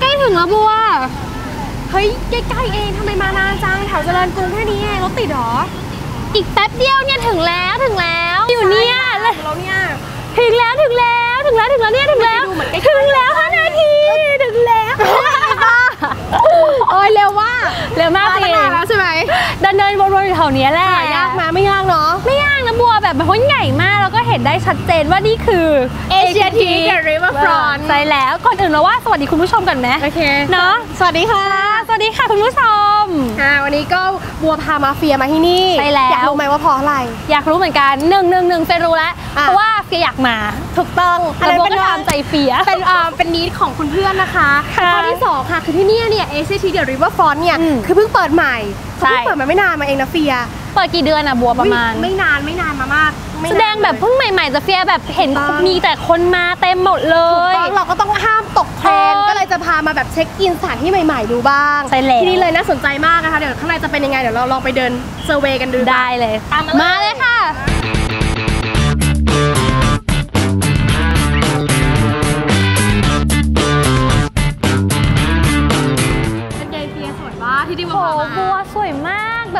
ใกล้ๆถึงแล้วบัว เฮ้ยใกล้ๆเองทำไมมานานจังแถวเจริญกรุงแค่นี้เองรถติดเหรอ อีกแป๊บเดียวเนี่ยถึงแล้วถึงแล้ว อยู่เนี่ยแล้วเนี่ยถึงแล้วถึงแล้วถึงแล้วถึงแล้วเนี่ยถึงแล้วดูเหมือนใกล้ๆถึงแล้วห้านาทีถึงแล้วโอ้ยเร็วว่าเร็วมากมาจตั้ริงงนานแล้วใช่ไหมเดินเดินวนๆอยู่แถวเนี้ยแหละหายากมาไม่ยากเนาะไม่ยาก นะบัวแบบมันใหญ่มาก แล้วก็เห็นได้ชัดเจนว่านี่คือ Asiatic Riverfront ใช่แล้วก่อนอื่นเราว่าสวัสดีคุณผู้ชมกันไหมโอเคเนาะสวัสดีค่ะ สวัสดีค่ะคุณผู้ชมอ่าวันนี้ก็บัวพามาเฟียมาที่นี่ใช่แล้วอยากรู้ไหมว่าเพราะอะไร อยากรู้เหมือนกันหนึ่งหนึ่งหนึ่งเฟยรู้แล้วอะเพราะว่าเฟียอยากมาถูกต้องแล้วบัวเป็ก็นตามใจเฟียเป็นอ่าเป็นนิดของคุณเพื่อนนะคะค่ะข้อที่สองค่ะคือที่เนี่ยเนี่ย Asiatic The Riverfront เนี่ยอืมคือเพิ่งเปิดใหม่เขาใช่เพิ่งเปิดมาไม่นานมาเองนะเฟีย เปิดกี่เดือนอะบัวประมาณอุ๊ยไม่นานไม่นานมามากไม่แสนานดงแบบเพิ่งใหม่ๆจะเฟียแบบเห็นถูกต้องมีแต่คนมาเต็มหมดเลถูกยต้องเราก็ต้องห้ามตกเทรนด์เออก็เลยจะพามาแบบเช็คอินสถานที่ใหม่ๆดูบ้างใช่แล้วที่นี่เลยน่าสนใจมากนะคะเดี๋ยวข้างในจะเป็นยังไงเดี๋ยวเราลองไปเดินเซอร์เวย์กันดูได้เลยตามมาเลยมาเลยค่ะ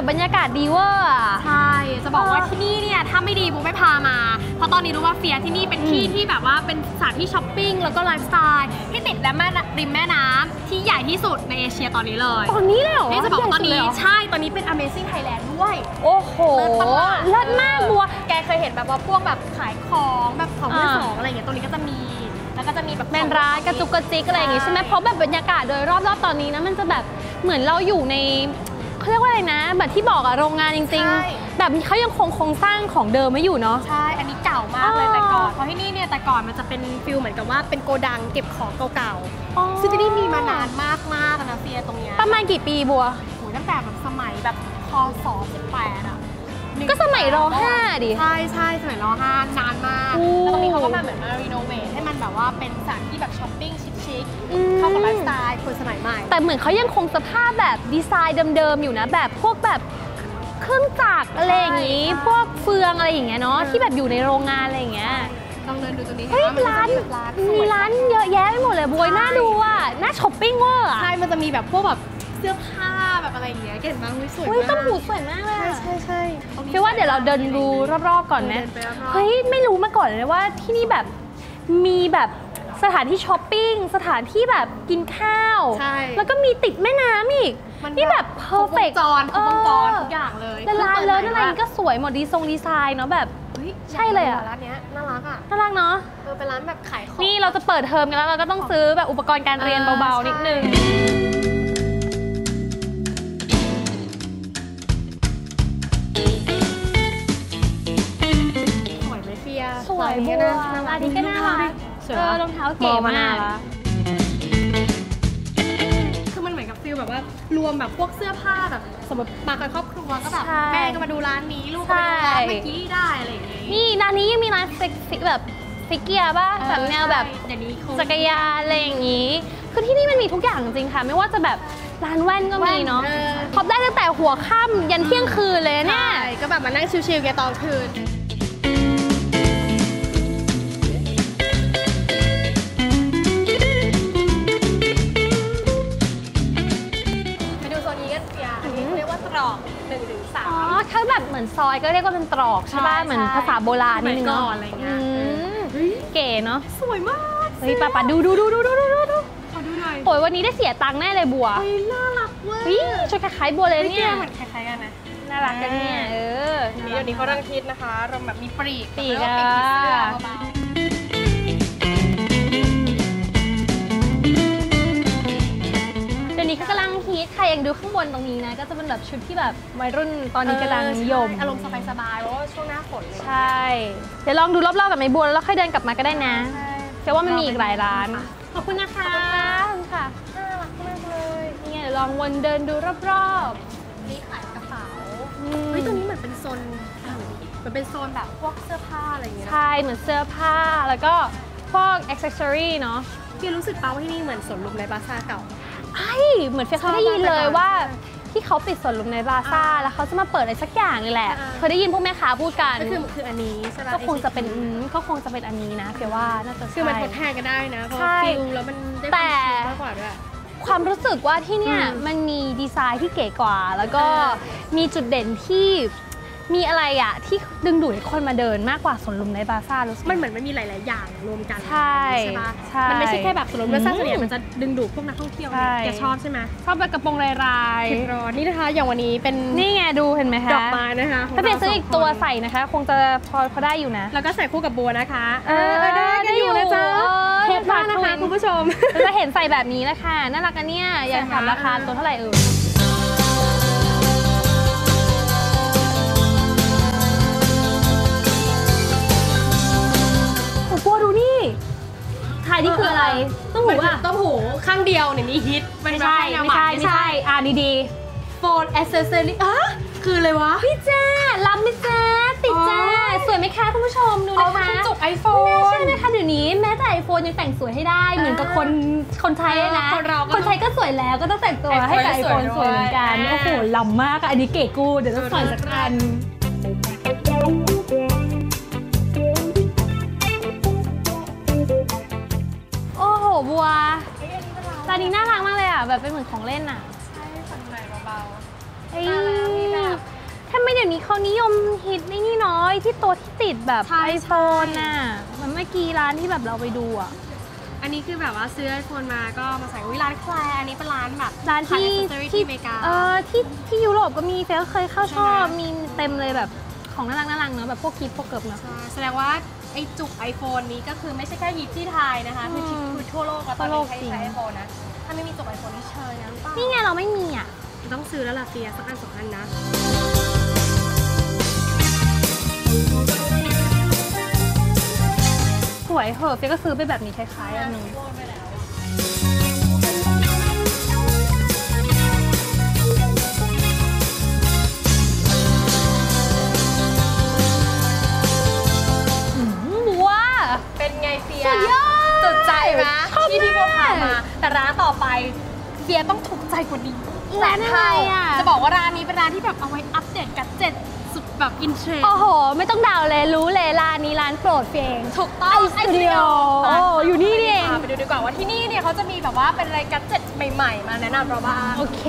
แบบบรรยากาศดีเวอร์อะใช่ จะบอกว่าเออที่นี่เนี่ยถ้าไม่ดีบูไม่พามา เพราะตอนนี้รู้ว่าเฟียที่นี่เป็นที่อืมที่แบบว่าเป็นสถานที่ช้อปปิ้งแล้วก็ไลฟ์สไตล์ที่ติดและแม่น้ำริมแม่น้ำที่ใหญ่ที่สุดในเอเชียตอนนี้เลยตอนนี้เลยเหรอนี่จะบอกว่าตอนนี้ใหญ่สุดเลยเหรอใช่ตอนนี้เป็น Amazing Thailand ด้วย โอ้โหเลิศปะล่ะเลิศมากบัว แกเคยเห็นแบบว่าพวกแบบขายของแบบของมืออ่าสองอะไรอย่างเงี้ยตรงนี้ก็จะมีแล้วก็จะมีแบบเป็นร้านกระจุกกระจิกอะไรอย่างงี้ใช่ไหมเพราะแบบบรรยากาศโดยรอบๆตอนนี้นะมันจะแบบเหมือนเราอยู่ใน เขาเรียกว่าอะไรนะ แบบที่บอกอะโรงงานจริงๆแบบเขายังคงโครงสร้างของเดิมไม่อยู่เนาะ ใช่ อันนี้เก่ามากเลยอ๋อแต่ก่อน เพราะที่นี่เนี่ยแต่ก่อนมันจะเป็นฟิลเหมือนกับว่าเป็นโกดังเก็บของเก่าอ๋อๆซึ่งที่นี่มีมานานมากมากๆอะนะเฟียตรงเนี้ยประมาณกี่ปีบัวโหตั้งแต่แบบสมัยแบบคศ18อะ ก็สมัยรห้าดิ ใช่ใช่สมัยร5นานมากโอ้แล้วตรงนี้เขาก็มาเหมือนมารีโนเวทให้มันแบบว่าเป็นสถานที่แบบช้อปปิ้งชิคอืมๆเข้ากับไลฟ์สไตล์คนสมัยใหม่ แต่เหมือนเขายังคงสภาพแบบดีไซน์เดิมๆอยู่นะแบบพวกแบบเครื่องจักรอะไรอย่างงี้ใช่พวกเฟืองอะไรอย่างเงี้ยเนาะเออที่แบบอยู่ในโรงงานอะไรอย่างเงี้ยลองเดินดูตรงนี้เฮ้ยห็นปะร้านมัจะมีแบบร้านสมีวยร้านเยอะแยะไปหมดเลยบวยใช่น่าดูอะน่าช้อปปิ้งเวอร์อะใช่ มันจะมีแบบพวกแบบเสื้อผ้าแบบ อะไรอย่างเงี้ยเห็นไหมอุ๊ยสวยเฮ้ยมากต้นหูสวยมากเลยใช่อะใช่ใช่ตรงนี้คิดว่าเดี๋ยวเราเดินดูรอบๆก่อนไหมเดินไปรอบๆ เฮ้ยไม่รู้มาก่อนเลยว่าที่นี่แบบมีแบบสถานที่ช้อปปิ้งสถานที่แบบกินข้าว ใช่แล้วก็มีติดแม่น้ำอีกมันนี่แบบเพอร์เฟกครบวงจรครบวงจรทุกอย่างเลยแต่ร้านเลิศอะไรพิ่งปิดใหม่ก็สวยหมดดีทรงดีไซน์เนาะแบบ เฮ้ยใช่เลยอะ ร้านเนี้ยน่ารักอะน่ารักเนาะ เออเป็นร้านแบบขายของ นี่เราจะเปิดเทอมกันแล้วเราก็ต้องซื้อแบบอุปกรณ์การเรียนเออเบาใช่ๆนิดนึงส ฟียสวยร้านบันี้วก็น่าน่ารัร้ากนนี้ก็น่ารักสวยเออปะรองเท้าบเก๋อกมามากน่ารักคือมันเหมือนกับฟิลแบบว่ารวมแบบพวกเสื้อผ้าแบบสมมติมากับครอบครัวก็แบบใช่แม่ก็มาดูร้านนี้ลูกก็มาดูร้านเมื่อกี้ได้อะไรอย่างงี้นี่ร้านนี้ยังมีร้านฟิกฟิกแบบฟิกเกียร์ป่ะแบบแนวแบบเดี๋ยวนี้คงจักรยานอะไรอย่างนี้ คือที่นี่มันมีทุกอย่างจริงๆค่ะ ไม่ว่าจะแบบร้านแว่นก็มีเนาะแว่นเออพบได้ตั้งแต่หัวค่ำยันเที่ยงคืนเลยเนี่ยใช่ก็แบบมานั่งชิลๆแกตอนคืน ถ้าแบบเหมือนซอยก็เรียกว่าเป็นตรอกใช่ป่ะ เหมือนภาษาโบราณนิดนึงเนาะเก๋เนาะ สวยมากเฮ้ยป้าป้าดูดูดูดูดูดูดูขอดูหน่อยโอ้ยวันนี้ได้เสียตังค์แน่เลยบัวเฮ้ยน่ารักเว้ยชุดคล้ายๆบัวเลยเนี่ยเหมือนคล้ายๆกันนะน่ารักกันเนี่ยเออเดี๋ยวนี้เขาดังคิดนะคะเราแบบมีปรีกปีกเปีกเสื้อเบาี้เขากำลัง ฮิตใครยังดูข้างบนตรงนี้นะ ก็จะเป็นแบบชุดที่แบบวัยรุ่นตอนๆนี้กำลังนิยมเออใช่อารมณ์สบายๆเพราะว่าช่วงหน้าฝนเลยใช่ เดี๋ยวลองดูรอบๆกับไม้บัวแล้วค่อยเดินกลับมาก็ได้นะใช่เชื่อว่ามันมีอีกหลายร้าน ขอบคุณนะคะขอบคุณค่ะน่ารักมากเลยนี่ไงเดี๋ยวลองวนเดินดูรอบนี่ขายกระเป๋าๆอืมเฮ้ยตรงนี้เหมือนเป็นโซนเหมือนเป็นโซนแบบพวกเสื้อผ้าอะไรอย่างเงี้ยนะใช่เหมือนเสื้อผ้าแล้วก็พวกอ็อกเซสซอรี่เนาะพี่รู้สึกเปล่าว่าที่นี่เหมือนสวนลุมในบาซ่าเก่า ไอ้เหมือนเฟียเคยได้ยินชอบมากเลยแต่ก่อนว่าที่เขาปิดสวนลุมในบาซ่าอ่าแล้วเขาจะมาเปิดอะไรสักอย่างนี่แหละอ่าเคยได้ยินพวกแม่ค้าพูดกันก็คือคืออันนี้ใช่ไหมก็คงจะเป็นอืมก็คงจะเป็นอันนี้นะเพียว่าน่าจะคือมันใช่ทดแทนกันได้นะเพราะใช่ฟิลแล้วมันได้แต่ความชิลมากกว่าด้วยความรู้สึกว่าที่เนี่ยอืมมันมีดีไซน์ที่เก๋กว่า แล้วก็อ่ามีจุดเด่นที่ มีอะไรอะที่ดึงดูดให้คนมาเดินมากกว่าสวนลุมในบาซ่ารู้สึก มันเหมือนมันมีหลาย ๆ อย่างรวมกันใช่ปะใช่มันไม่ใช่แค่แบบสวนลมแล้วสร้างอืมเสน่ห์มันจะดึงดูดพวกนักท่องเที่ยวใช่เนี่ยแกชอบใช่ไหมชอบแบบกระโปรงลายเผ็ดร้อนนี่นะคะ อย่างวันนี้เป็นๆ นี่ไงดูเห็นไหมคะดอกไม้นะคะขงถ้าเปลี่ยนรซื้ออีกสงตัวคนใส่นะคะ คงจะพอพอได้อยู่นะ แล้วก็ใส่คู่กับบัวนะคะเออได้กันอยู่นะจ๊ะได้อยู่เทปมากนะฝากคะคุคุณณผู้ชม เราจะเห็นใส่แบบนี้นะคะน่ารักกันเนี่ยอยากถามราคาตัวเท่าไหร่เออายนี่คืออะไรต้องหูอะต้องหูข้างเดียวเนี่ยนี่ฮิตไม่ใช่ไม่ใช่ไม่ใช่อ่านี่ดีโฟนแอสเซสซอรี่อะคืออะไรวะ พี่แจ้รับไหมแจ้ติดแจ้อ๋อสวยไหมคะคุณผู้ชมดูเอานะมาคะเป็นจุกไอโฟไม่น่าเชื่นอนะคะเดี๋ยวนี้แม้แต่ไอโฟนยังแต่งสวยให้ได้ เหมือนกับคนคนใช้เลยนะเออคนเราก็คนใช้ก็สวยแล้วก็ต้องแต่งตัวให้กับไอโฟน iPhone สวยเหมือนกันสวยด้วยโอ้โหล้ำมากอะอันนี้เก๋กูเดี๋ยวต้องใส่สักอัน แบบเป็นเหมือนของเล่นอะเฮ้ยน่ารักมีแบบทำไมเดี๋ยวนี้เขานิยมฮิตในนี่น้อยที่ตัวที่ติดแบบใช่ไอโฟนน่ะเหมันเมื่อกี้ร้านที่แบบเราไปดูอะอันนี้คือแบบว่าซื้อไอโฟนมาก็มาใส่วิร้านแคลร์อันนี้เป็นร้านแบบร้านที่ขย accessory ที่อเมริกาเออที่ที่ยุโรปก็มีเฟลเคยเข้าชอบใช่ไหมมีเต็มเลยแบบของน่ารักน่ารักเนอะแบบพวกคลิปพวกเกิบเนอะใช่แสดงว่าไอจุก iPhone นี้ก็คือไม่ใช่แค่ฮิตที่ไทยนะคะ คืออืมคือทั่วโลกแล้วตอนทั่วนี้โลกใช้จริงใช้ไอโฟนนะ ถ้าไม่มีจุก iPhone นี่เชยนะหรือเปล่านี่ไงเราไม่มีอะ ต้องซื้อแล้วล่ะเฟียสักอันสองอันนะ สวยเหอะเฟลก็ซื้อไปแบบนี้คล้ายๆอันหนึงอืมบัวเป็นไงเฟียสุดยอดจุดใจไหม ชอบที่ที่พวกพามากมา แต่ร้านต่อไปเฟียต้องถูกใจกว่านี้ร้านอะไรอะจะบอกว่าร้านนี้เป็นร้านที่แบบเอาไว้อัปเดตกัจเจ็ตสุดแบบอินเทรนด์โอ้โห ไม่ต้องเดาเลยรู้เลยร้านนี้ร้านโปรดเฟงถูกต้องไอสตูดิโอโอ้อยู่นี่นี่เองพาไปดูดีกว่าว่าที่นี่เนี่ยเขาจะมีแบบว่าเป็นอะไรกัจเจ็ตใหม่ ๆ มาแนะนำเราบ้างโอเค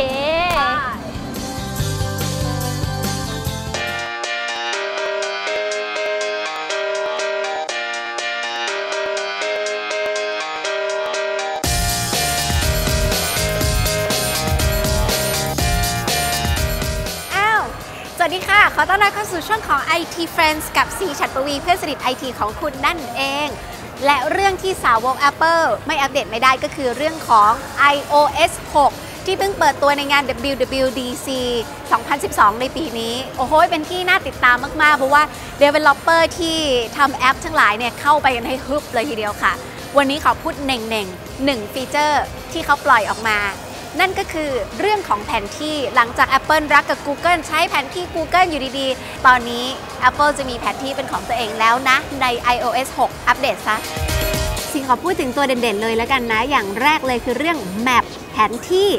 ค่ะ ขอต้อนรับเข้าสู่ช่วงของ IT Friends กับซีฉัตรปวีเพื่อนสนิท IT ของคุณนั่นเอง และเรื่องที่สาวก Apple ไม่อัปเดตไม่ได้ก็คือเรื่องของ iOS 6 ที่เพิ่งเปิดตัวในงาน WWDC 2012 ในปีนี้ โอ้โห เป็นที่น่าติดตามมาก ๆ เพราะว่า Developer ที่ทำแอปทั้งหลายเนี่ยเข้าไปกันให้ฮึบเลยทีเดียวค่ะ วันนี้ขอพูดเน่งๆหนึ่งฟีเจอร์ที่เขาปล่อยออกมา นั่นก็คือเรื่องของแผนที่หลังจาก Apple รักกับ Google ใช้แผนที่ Google อยู่ดีๆ ตอนนี้ Apple จะมีแผนที่เป็นของตัวเองแล้วนะ ใน iOS 6 อัปเดตซะสิ่งขอพูดถึงตัวเด่นๆ เลยแล้วกันนะ อย่างแรกเลยคือเรื่อง Map แผนที่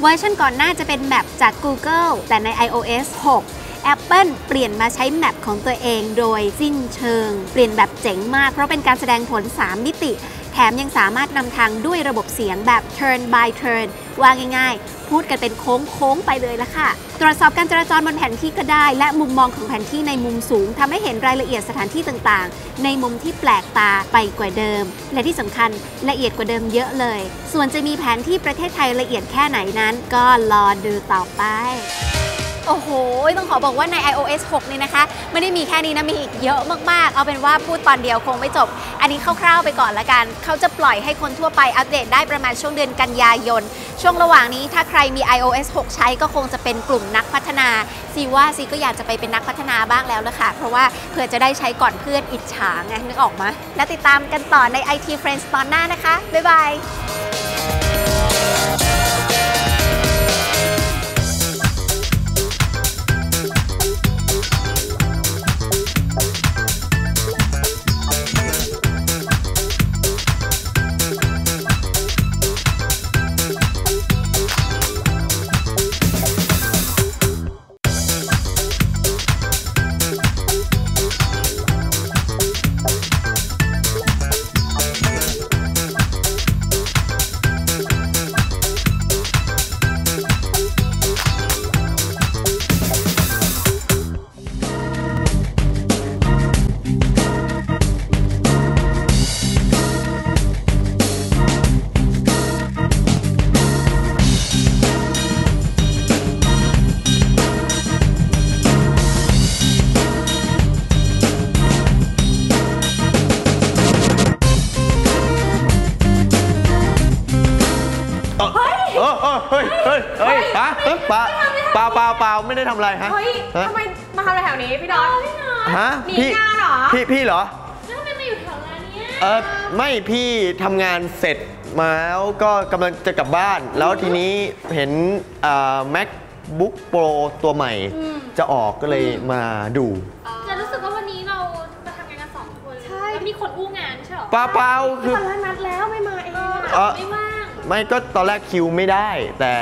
เวอร์ชันก่อนหน้าจะเป็น Map จาก Google แต่ใน iOS 6 Apple เปลี่ยนมาใช้แมปของตัวเองโดยสิ้นเชิง เปลี่ยนแบบเจ๋งมาก เพราะเป็นการแสดงผล 3 มิติ แถมยังสามารถนำทางด้วยระบบเสียงแบบ turn by turn ว่าง่ายๆ พูดกันเป็นโค้งๆ ไปเลยละค่ะ ตรวจสอบการจราจรบนแผนที่ก็ได้ และมุมมองของแผนที่ในมุมสูงทำให้เห็นรายละเอียดสถานที่ต่างๆ ในมุมที่แปลกตาไปกว่าเดิม และที่สำคัญละเอียดกว่าเดิมเยอะเลย ส่วนจะมีแผนที่ประเทศไทยละเอียดแค่ไหนนั้น ก็รอดูต่อไป โอ้โห ต้องขอบอกว่าใน iOS 6 นี่นะคะ ไม่ได้มีแค่นี้นะ มีอีกเยอะมาก ๆ เอาเป็นว่าพูดตอนเดียวคงไม่จบ อันนี้คร่าวๆไปก่อนละกัน เขาจะปล่อยให้คนทั่วไปอัปเดตได้ประมาณช่วงเดือนกันยายน ช่วงระหว่างนี้ถ้าใครมี iOS 6 ใช้ก็คงจะเป็นกลุ่มนักพัฒนาซีว่าซีก็อยากจะไปเป็นนักพัฒนาบ้างแล้วละค่ะ เพราะว่าเผื่อจะได้ใช้ก่อนเพื่อนอิจฉาไงนึกออกมาแล้วติดตามกันต่อใน IT Friends ตอนหน้านะคะบ๊ายบาย เฮ้ยเฮ้ยเฮ้ยฮะเฮ้ยเปล่าเปล่าเปล่าเปล่าไม่ได้ทำอะไรฮะเฮ้ยฮะทำไมมาทำอะไรแถวนี้พี่น็อตพี่น็อตฮะหนีพี่งานเหรอพี่พี่เหรอแล้วทำไมมาอยู่แถวร้านเนี้ยเออไม่พี่ทำงานเสร็จมาแล้วก็กำลังจะกลับบ้าน แล้วทีนี้เห็นอ่า MacBook Pro ตัวใหม่ จะออกก็เลยมาดูแต่รู้สึกว่าวันนี้เรามาทำงานกันสองคนใช่แล้วมีคนอู้งานใช่เหรอเปล่าเปล่าคือตอนแรกนัดแล้วไม่มาเองอะเอ่อไม่ว่าง ไม่ก็ตอนแรกคิวไม่ได้ แต่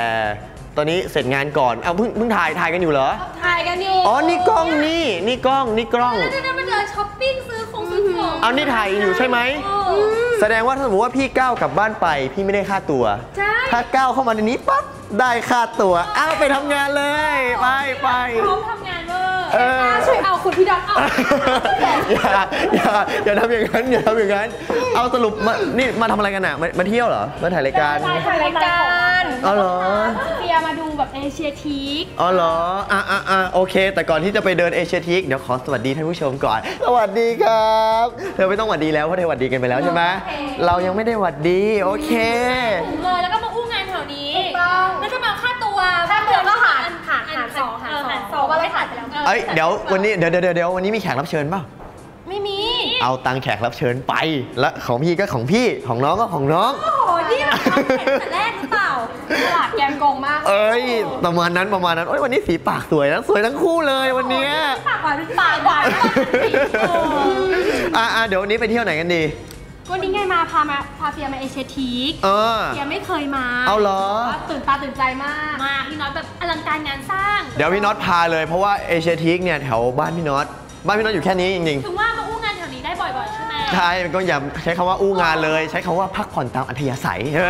ตอนนี้เสร็จงานก่อนเอาเพิ่งเพิ่งถ่ายถ่ายกันอยู่เหรอ ถ่ายกันอยู่อ๋อนี่กล้องนี่นี่กล้องนี่กล้องแล้วจะได้มาเดินช้อปปิ้งซื้อของซื้อของเอานี่ถ่ายอยู่ใช่ไหมโอ้แสดงว่าถ้าสมมติว่าพี่ก้าวกลับบ้านไปพี่ไม่ได้ค่าตัวใช่ถ้าก้าวเข้ามาในนี้ปั๊บได้ค่าตัว อ้าวไปทำงานเลย ไปไปพร้อมทำงานเวอร์ เออช่วยเอาคุณพี่น็อตเอาอย่าอย่าอย่าทำอย่างนั้นอย่าทำอย่างนั้น เอาสรุปมานี่มาทำอะไรกันอะมามาเที่ยวเหรอมาถ่ายรายการถ่ายรายการอ๋อเหรอเฟียมาดูแบบเอเชียทีคอ๋อเหรออะอะอะโอเค แต่ก่อนที่จะไปเดินเอเชียทีกเดี๋ยวขอสวัสดีท่านผู้ชมก่อน สวัสดีครับเธอไม่ต้องหวัดดีแล้วเพราะเธอหวัดดีกันไปแล้วใช่ไหมเรายังไม่ได้หวัดดีโอเคถึงเลยแล้วก็มาอู้งานแถวนี้ถูกต้องแล้วจะมาค่าตัวค่าตัวก็หารหารหารสองหารสองเหารสองว่าไม่ถ่ายไปแล้ว เอ้ยเดี๋ยววันนี้เดี๋ยวเดี๋ยวเดี๋ยววันนี้มีแขกรับเชิญเปล่าไม่มี เอาตังค์แขกรับเชิญไป และของพี่ก็ของพี่ของน้องก็ของน้อง โอ้โหนี่มันทำแผนแต่แรกหรือเปล่าตลาดแกงกงมากเอ้ยประมาณนั้นประมาณนั้นโอ้ยวันนี้สีปากสวยนะสวยทั้งคู่เลยวันเนี้ยปากหวานเป็นปากหวานโอ้อะอะเดี๋ยววันนี้ไปเที่ยวไหนกันดี วันนี้ไงมาพามาพาเฟียมาเอเชียทีคเออ เฟียไม่เคยมาเอาเหรอตื่นตาตื่นใจมาก มาพี่น้อยแบบอลังการงานสร้าง เดี๋ยวพี่น็อตพาเลยเพราะว่าเอเชียทีกเนี่ยแถวบ้านพี่น็อตบ้านพี่น็อตอยู่แค่นี้จริงถึงว่ามาอู้ ใช่ไหมๆใช่ก็อย่าใช้คำว่าอู้งานเลย ใช้คำว่าพักผ่อนตามอัธยาศัยเอ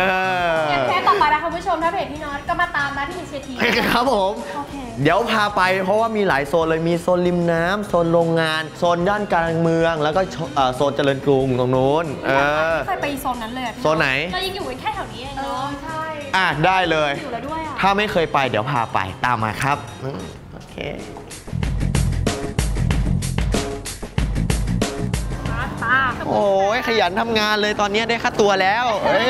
อแค่ต่อไปนะคุณผู้ชมถ้าเพจพี่น็อตก็มาตามนะที่เอเชียทีคครับผม โอเค เดี๋ยวพาไปเพราะว่ามีหลายโซนเลยมีโซนริมน้ำโซนโรงงาน โซนด้านกลางเมือง แล้วก็เอ่อโซนเจริญกรุงตรงนู้นเออเคยไปโซนนั้นเลยอะโซนไหน เรายังอยู่กันแค่แถวนี้เองเอเนาะอใช่ อะได้เลย อยู่แล้วด้วยอะ ถ้าไม่เคยไปเดี๋ยวพาไปตามมาครับอืมโอเค ตาโอ้ยขยันทำงานเลยตอนนี้ได้ค่าตัวแล้วเอ้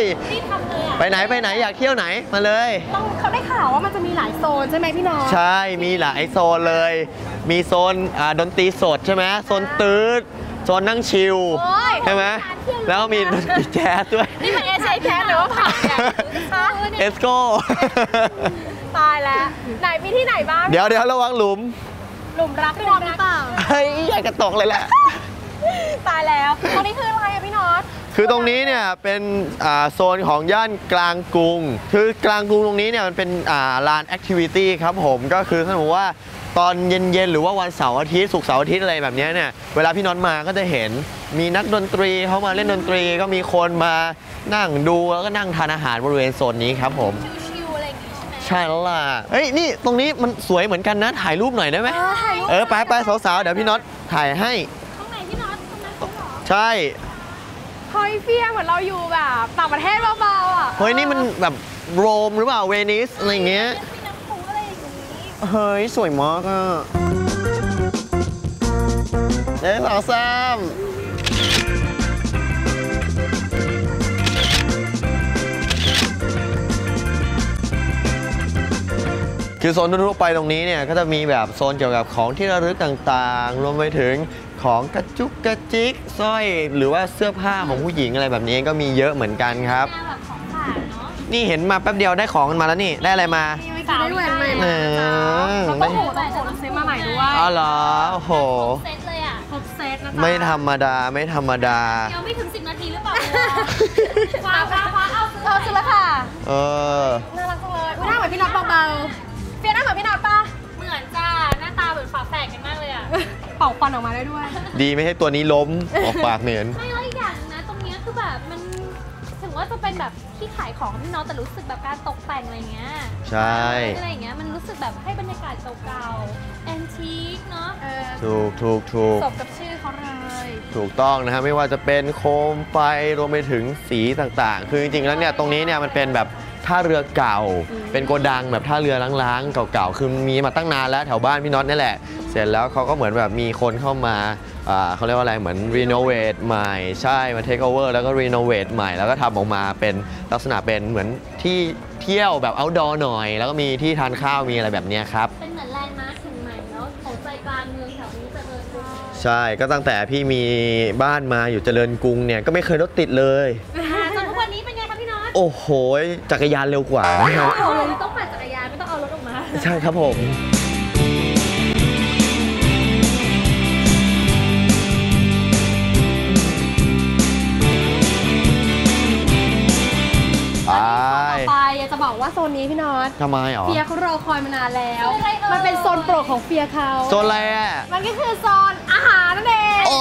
ยรีบทำเลยอะไปไหนไปไหนอยากเที่ยวไหนมาเลย ต้องเขาได้ข่าวว่ามันจะมีหลายโซนใช่ไหมพี่น็อตใช่มีหลายโซนเลย มีโซนอ่าดนตรีสดใช่ไหมโซนตืดโซนนั่งชิลโอ้ยใช่ไหมแล้วมีดนตรีแจ๊สด้วย นี่มันเอเชียแคสหรือว่าผับเนี่ยฮะเอสโก้ ตายแล้ว ไหนมีที่ไหนบ้าง เดี๋ยวเดี๋ยวระวังหลุม หลุมรักพี่น็อตหรือเปล่า เฮ้ยอยากจะตกเลยแหละ ตายแล้วตรงนี้คืออะไรอะพี่น็อต คือตรงนี้เนี่ยเป็นอ่าโซนของย่านกลางกรุง คือกลางกรุงตรงนี้เนี่ยมันเป็นอ่าลานแอคทิวิตี้ครับผม ก็คือถ้าสมมติว่าตอนเย็นๆ หรือว่าวันเสาร์อาทิตย์ศุกร์เสาร์อาทิตย์อะไรแบบเนี้ยเนี่ย เวลาพี่น็อตมาก็จะเห็นมีนักดนตรีเขามาเล่นดนตรีก็มีคนมานั่งดูแล้วก็นั่งทานอาหารบริเวณโซนนี้ครับผมชิวๆอะไรอย่างงี้ใช่ไหมใช่แล้วล่ะ เฮ้ย นี่ตรงนี้มันสวยเหมือนกันนะ ถ่ายรูปหน่อยได้ไหม เออถ่ายรูปเออไปไปสาวๆ เดี๋ยวพี่น็อตถ่ายให้ ใช่เฮ้ยเฟียเหมือนเราอยู่แบบต่างประเทศเบาๆอะเฮ้ยนี่มันแบบโรมหรือเปล่าเวนิสอะไรอย่างเงี้ยมีน้ำพุอะไรอย่างงี้เฮ้ย สวยมากอะเดี๋ยวสองสามคือโซนทั่วๆไปตรงนี้เนี่ยก็จะมีแบบโซนเกี่ยวกับของที่ระลึกต่างๆ รวมไปถึงของกระ จุกกระจิกสร้อยหรือว่าเสื้อผ้าของผู้หญิงอะไรแบบนี้ก็มีเยอะเหมือนกันครับแนวแบบของฝากเนาะนี่เห็นมาแป๊บเดียวได้ของกันมาแล้วนี่ได้อะไรมาได้แหวนใหม่เอมาอต้องโหต้องโหต้องซื้อมาใหม่ด้วยอ๋อเหรอโอ้โหเซตเลยอะครบเซตนะจ๊ะไม่ธรรมดาไม่ธรรมดาเดี๋ยวไม่ถึง10นาทีหรือเปล่าคว้าคว้าคว้าเอาซื้อเธอซื้อแล้วค่ะเออน่ารักจังเลยอุ๊ยหน้าเหมือนพี่น็อตเบาๆ เป่าควันออกมาได้ด้วย ดีไม่ให้ตัวนี้ล้มออกปากเหม็นไม่แล้วอีกอย่างนะ ตรงเนี้ยคือแบบมันถึงว่าจะเป็นแบบที่ขายของพี่น้องแต่รู้สึกแบบการตกแต่งอะไรเงี้ยใช่ อะไรอย่างเงี้ยมันรู้สึกแบบให้บรรยากาศเก่าๆแอนทีคเนาะเออถูกถูกถูกสมกับชื่อเขาเลยถูกต้องนะฮะไม่ว่าจะเป็นโคมไฟรวมไปถึงสีต่างๆ คือจริงๆแล้วเนี่ยตรงนี้เนี่ยมันเป็นแบบท่าเรือเก่า เป็นโกดังแบบท่าเรือล้างๆเก่าๆคือมีมาตั้งนานแล้วแถวบ้านพี่น็อตนี่แหละ เสร็จแล้วเขาก็เหมือนแบบมีคนเข้ามาอ่าเขาเรียกว่าอะไรเหมือนรีโนเวทใหม่ใช่มาเทคโอเวอร์แล้วก็รีโนเวทใหม่แล้วก็ทำออกมาเป็นลักษณะเป็นเหมือนที่เที่ยวแบบ outdoor หน่อย แล้วก็มีที่ทานข้าวมีอะไรแบบเนี้ยครับ เป็นเหมือนแลนด์มาร์คแห่งใหม่แล้วของใจกลางเมืองแถวนี้เจะเริญกรุงใช่ก็ตั้งแต่พี่มีบ้านมาอยู่เจริญกรุงเนี่ยก็ไม่เคยรถติดเลยจนทุกวันนี้เป็นไงคะพี่น็อตโอ้โหจักรยานเร็วกว่านะฮะเอาเลยต้องปั่นจักรยานไม่ต้องเอารถออกมา ใช่ครับผม ว่าโซนนี้พี่น็อตทำไมหรอเฟียเขารอคอยมานานแล้วคืออะไรเอ่ยมันเป็นโซนโปรดของเฟียเขาโซนอะไรอะมันก็คือโซนอาหารนั่นเองโอ้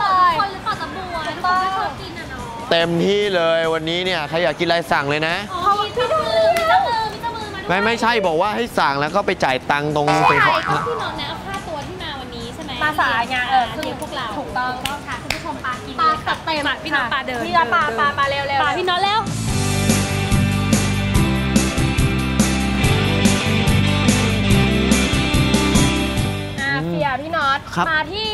เลยคนหรือเปล่าตะบัวทุกคนไม่ชอบกินอะเนาะเต็มที่เลยวันนี้เนี่ยใครอยากกินอะไรสั่งเลยนะอ๋อมีเจ้ามือมีเจ้ามือมีเจ้ามือมาด้วยไม่ไม่ใช่บอกว่าให้สั่งแล้วก็ไปจ่ายตังค์ตรงตรงใช่ก็พี่น็อตนะเอาค่าตัวที่มาวันนี้ใช่ไหมมาสายไงเออเลี้ยงพวกเราถูกต้องต้องค่ะคุณผู้ชมปลากินปลาเลยค่ะเต็มพี่น็อตปลาเดินพี่น็อตปลาปลาปลาเร็วเร็วปลาพี่น็อตแล้ว อ่าเฟียพี่น็อตครับมาที่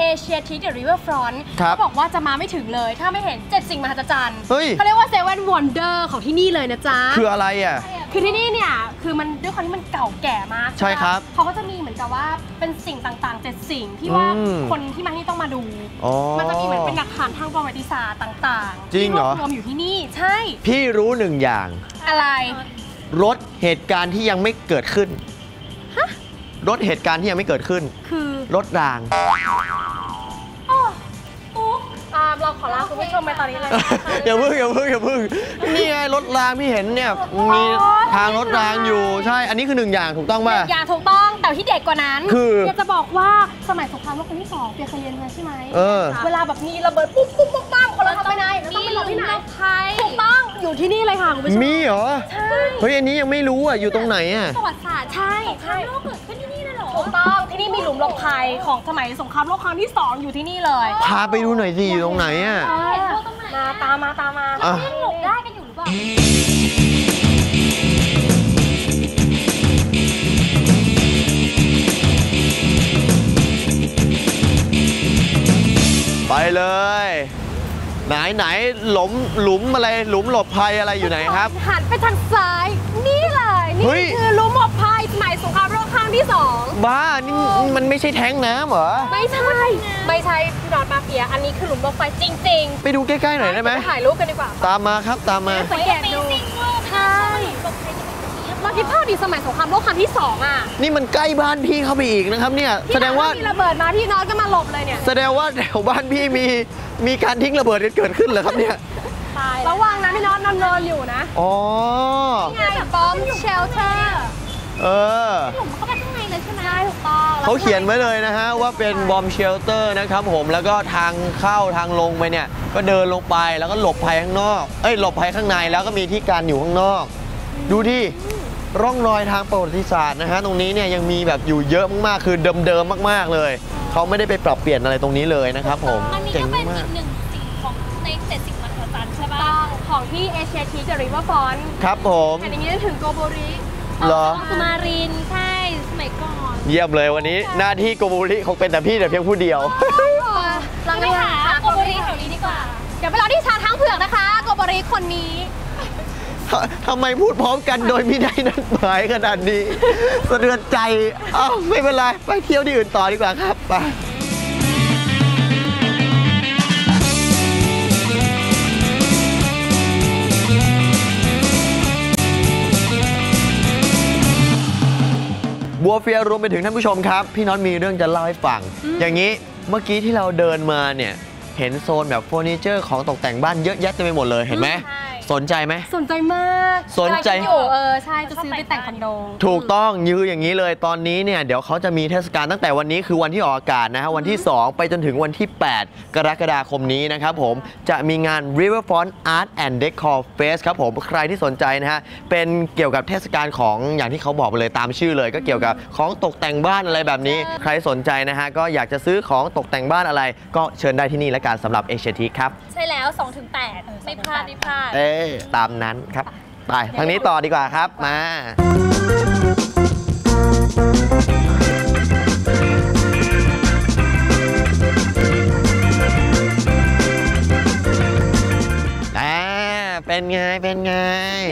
เอเชียทีเดอะริเวอร์ฟรอนต์ครับเขาบอกว่าจะมาไม่ถึงเลย ถ้าไม่เห็นเจ็ดสิ่งมหัศจรรย์เฮ้ย เขาเรียกว่าเซเว่นวันเดอร์ของที่นี่เลยนะจ๊ะ คืออะไรอะ คือที่นี่เนี่ย คือมันด้วยความที่มันเก่าแก่มากใช่ครับปะเขาก็จะมีเหมือนกับว่าเป็นสิ่งต่างๆเจ็ดสิ่งที่ว่าอืมคนที่มาที่นี่ต้องมาดู อ๋อมันจะมีเหมือนเป็นหลักฐานทางประวัติศาสตร์ต่างๆจริงเหรอ ที่วบรวมอยู่ที่นี่ใช่พี่รู้หนึ่งอย่าง อะไร รถเหตุการณ์ที่ยังไม่เกิดขึ้น รถเหตุการณ์ที่ยังไม่เกิดขึ้น คือรถราง อ่าเราขอลาคุณผู้ชมไปตอนนี้เลยนะคะอย่าพึ่งอย่าพึ่งอย่าพึ่งนี่ไงรถรางพี่เห็นเนี่ย มีทางรถรางอยู่ใช่ อันนี้คือหนึ่งอย่างถูกต้องป่ะ อย่างถูกต้องแต่ที่เด็กกว่านั้นคืออยากจะบอกว่าสมัยสงครามโลกครั้งที่สองเปียเคยเรียนมาใช่ไหมเออ เวลาแบบมีระเบิดปุ๊บปุ๊บปุ๊บปั๊บคนเราทำไปไหนเราต้องไปหลบที่ไหนมีหลุมหลบภัยถูกต้องอยู่ที่นี่เลยค่ะคุณผู้ชมมีเหรอ ใช่เฮ้ยอันนี้ยังไม่รู้อะอยู่ตรงไหนอะ ประวัติศาสตร์ใช่สงครามโลกเกิดขึ้น ถูกต้องที่นี่มีหลุมหลบภัยของสมัยสงครามโลกครั้งที่สองอยู่ที่นี่เลยพาไปดูหน่อยสิอยู่ตรงไหนอะเห็นตัวตรงไหนมาตามมาตามมาอะยังหลบได้กันอยู่หรือเปล่าไปเลย ไหนไหนหลุมหลุมอะไรหลุมหลบภัยอะไรอยู่ไหนครับ หันไปทางซ้าย นี่เลย เฮ้ย นี่คือหลุมหลบภัยสมัยสงคราม โลกครั้งที่สองบ้านี่มันไม่ใช่แท้งน้ำเหรอ ไม่ใช่ ไม่ใช่พี่ดอนมาเฟีย อันนี้คือหลุมหลบภัยจริงไปดูใกล้ๆหน่อยได้ไหมปถ่ายรูปกันดีกว่าตามมาครับตามมา สังเกตดูใช่เราคิดภาพดีสมัยสงครามโลกครั้งที่สองอะนี่มันใกล้บ้านพี่เข้าไปอีกนะครับเนี่ยแสดงว่า ที่มีระเบิดมาที่นอนก็มาหลบเลยเนี่ย แสดงว่าแถวบ้านพี่มีมีการทิ้งระเบิดกันเกิดขึ้นเหรอครับเนี่ยระวังนะพี่นอนนอนนอนอยู่นะอ๋อ ไงบอมเชลเตอร์ เออหลุมเข้าไปข้างในเลยใช่ไหมใช่ถูกต้องเขาเขียนไว้เลยนะฮะว่าเป็นบอมเชลเตอร์นะครับผมแล้วก็ทางเข้าทางลงไปเนี่ย ก็เดินลงไปแล้วก็หลบภัยข้างนอก เอ้ยหลบภัยข้างในแล้วก็มีที่การอยู่ข้างนอก ดูที่ร่องรอยทางประวัติศาสตร์นะฮะตรงนี้เนี่ยยังมีแบบอยู่เยอะมากๆคือเดิมๆมาก ๆเลย เขาไม่ได้ไปปรับเปลี่ยนอะไรตรงนี้เลยนะครับผมอันนี้เจ๋งก็เป็นมาอีกกหนึ่งสิ่งของในเจ็ดสิ่งมหัศจรรย์ใช่ปะต้องของที่เอเชียทีกับริเวอร์ฟอนครับผมแค่นี้ถึงโกโบริ เหรอ สุมารินใช่สมัยก่อนเยี่ยมเลยวันนี้ หน้าที่โกบุริคงเป็นแต่พี่แต่เพียงผู้เดียว เราไปไปหาหาโกโบรีแถวนี้ดีกว่า เดี๋ยวไปรอที่ชาทั้งเผือกนะคะโกโบริคนนี้ ทำไมพูดพร้อมกันโดยไม่ได้นัดหมายขนาดนี้ สะเทือนใจ เอ้าไม่เป็นไร ไปเที่ยวที่อื่นต่อดีกว่าครับ ไป บัวเฟียรวมไปถึงท่านผู้ชมครับ พี่น็อตมีเรื่องจะเล่าให้ฟัง อย่างนี้เมื่อกี้ที่เราเดินมาเนี่ย เห็นโซนแบบเฟอร์นิเจอร์ของตกแต่งบ้านเยอะแยะเต็มไปหมดเลยเห็นไหมใช่ สนใจไหม สนใจมากสนใจ กำลังคิดอยู่เออใช่จะซื้อไปแต่งคอนโด ถูกต้องยืออย่างนี้เลยตอนนี้เนี่ยเดี๋ยวเขาจะมีเทศกาลตั้งแต่วันนี้คือวันที่ออกอากาศนะฮะวันที่ 2 ไปจนถึงวันที่ 8 กรกฎาคมนี้นะครับผมจะมีงาน Riverfront Art and Decor Fest ครับผมใครที่สนใจนะฮะเป็นเกี่ยวกับเทศกาลของอย่างที่เขาบอกไปเลยตามชื่อเลย ก็เกี่ยวกับของตกแต่งบ้านอะไรแบบนี้ ใครสนใจนะฮะก็อยากจะซื้อของตกแต่งบ้านอะไร ก็เชิญได้ที่นี่และกันสำหรับเอเชียทีครับ ใช่แล้ว2ถึง8ไม่พลาดไม่พลาด เอ้ยตามนั้นครับ ไปทางนี้ต่อดีกว่าครับมาเป็นไง เป็นไง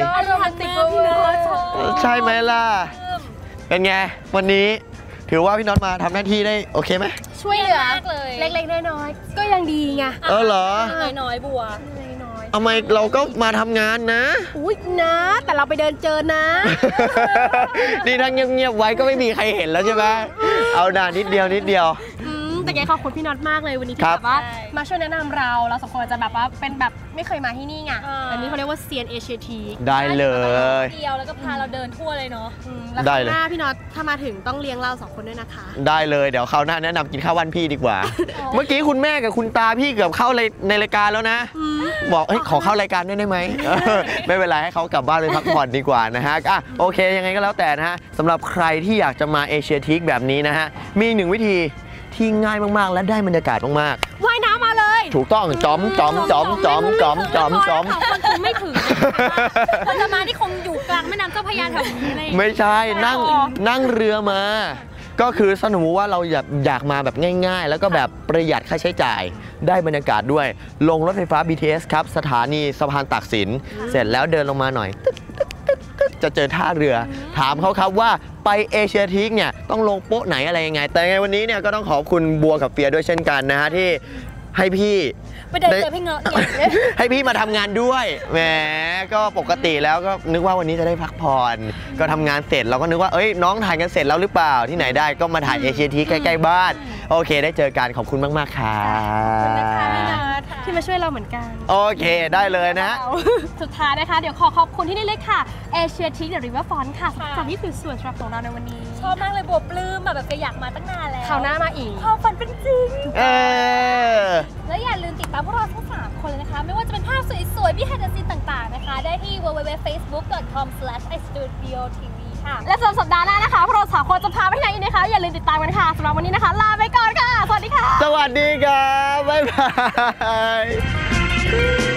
ยอดโรแมนติกพี่น็อตใช่ไหมล่ะ เป็นไง วันนี้ถือว่าพี่น็อตมาทำหน้าที่ได้โอเคไหมช่วยเหลือ เล็กๆน้อยๆก็ยังดีไง เออเหรอ น้อยๆบัว ทำไมเราก็มาทำงานนะๆอุ้ยนะ แต่เราไปเดินเจอนะ นี่ถ้าเงียบๆไว้ก็ไม่มีใครเห็นแล้วใช่ไหมเอาด่านิดเดียวนิดเดียวอืม แต่แกขอบคุณพี่น็อตมากเลยวันนี้ที่ครับแบบว่ามาช่วยแนะนำเราเราสองคนจะแบบว่าเป็นแบบไม่เคยมาที่นี่ไงอ่าอันนี้เขาเรียกว่าเซียนเอเชียทีได้เลยเดียวแล้วก็พาเราเดินทั่วเลยเนาะแล้วได้ครั้เลยงหน้าพี่น็อตถ้ามาถึงต้องเลี้ยงเราสองคนด้วยนะคะ ได้เลยเดี๋ยวคราวหน้าแนะนำกินข้าววันพี่ดีกว่า เมื่อกี้คุณแม่กับคุณตาพี่เกือบเข้าในในรายการแล้วนะ บอกเฮ้ยขอเข้ารายการด้วยได้ไหมเออไม่เป็นไรให้เขากลับบ้านไปพักผ่อนดีกว่านะฮะอะโอเคยังไงก็แล้วแต่นะฮะสำหรับใครที่อยากจะมาเอเชียทีคแบบนี้นะฮะมีหนึ่งวิธี ที่ง่ายมากๆ และได้บรรยากาศมากว่ายน้ำมาเลยๆถูกต้องจอมจอมจอมจอมจอมจอมจอมเขาคนคงไม่ถึงเราจะมาที่คงอยู่กลางแม่น้ำเจ้าพระยาแถวนี้เลยไม่ใช่นั่งนั่งเรือมา ก็คือสมมติว่าเราอยากอยากมาแบบง่าย ๆ แล้วก็แบบประหยัดค่าใช้จ่ายได้บรรยากาศด้วย ลงรถไฟฟ้า BTS ครับ สถานีสะพานตากสิน เสร็จแล้วเดินลงมาหน่อยตึ๊กตึ๊กตึ๊กตึ๊ก จะเจอท่าเรือ ถามเขาครับว่าไปเอเชียทีกเนี่ยต้องลงโป๊ะไหนอะไรยังไง แต่ยังไงวันนี้เนี่ยก็ต้องขอบคุณบัวกับเฟียด้วยเช่นกันนะฮะที่ให้พี่ไปเดินเจอพี่เงาะเนี่ยให้พี่มาทำงานด้วยแหมก็ปกติแล้วก็นึกว่าวันนี้จะได้พักผ่อนก็ทำงานเสร็จเราก็นึกว่าเอ้ยน้องถ่ายกันเสร็จแล้วหรือเปล่าที่ไหนได้ก็มาถ่ายเอเชียทีใกล้ๆบ้าน โอเค ได้เจอกันขอบคุณมาก ๆ ค่ะนะคะพี่น็อ ตที่มาช่วยเราเหมือนกัน โอเคได้เลยนะ สุดท้ายนะคะ เดี๋ยวขอขอบคุณที่นี่เลยค่ะ Asia t i c The River Front ค่ะสถานที่สวยๆสำหรับของเราในวันนี้ ชอบมากเลยบัวปลื้มอะแบบแกอยากมาตั้งนานแล้วคราวหน้ามาอีกความฝันเป็นจริงเออและอย่าลืมติดตามพวกเราทั้ง3คนเลยนะคะ ไม่ว่าจะเป็นภาพสวยๆวิหารศิลป์ต่างๆนะคะ ได้ที่ www.facebook.com/istudiotv ค่ะ และสำหรับสัปดาห์หน้านะคะพวกเราสาวคนจะพาไปที่ไหนอีกนะคะ อย่าลืมติดตามกันค่ะสำหรับวันนี้นะคะ ลาไปก่อนค่ะ สวัสดีค่ะ สวัสดีครับบ๊ายบาย